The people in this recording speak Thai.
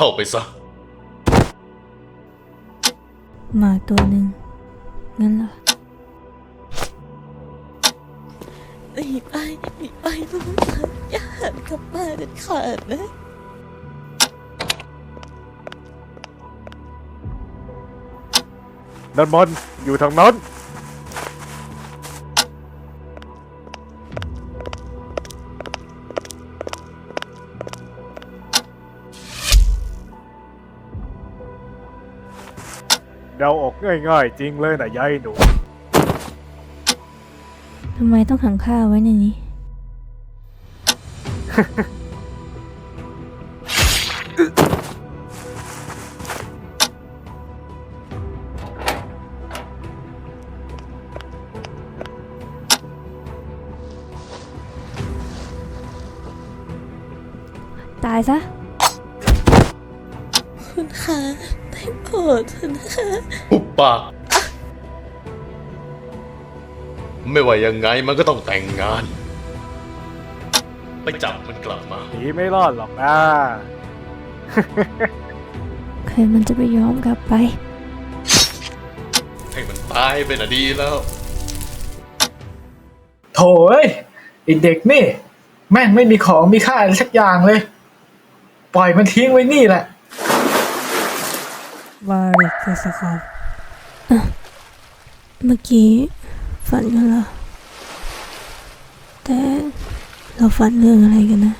เข้าไปซะ หมาตัวหนึ่งงั้นเหรอหนีไปหนีไปพวกเราอย่าหันกลับมาเด็ดขาดนะนั่นมันอยู่ทางนั้น เดาออกง่ายๆ จริงเลยนะยายหนู ทำไมต้องขังข้าไว้ในนี้ ตายซะ คุณคะได้ โปรดเถอะนะคะปุบปาก ไม่ว่ายังไงมันก็ต้องแต่งงาน ไปจับมันกลับมา หนีไม่รอดหรอกนะใครมันจะไปยอมกลับไป ให้มันตายไปน่ะดีแล้ว โถ่เอ้ยไอเด็กนี่ แม่งไม่มีของมีค่าอะไรสักอย่างเลย ปล่อยมันทิ้งไว้นี่แหละ วาริกสคอฟเมื่อกี้ฝันกันเหรอแต่เราฝันเรื่องอะไรกันนะ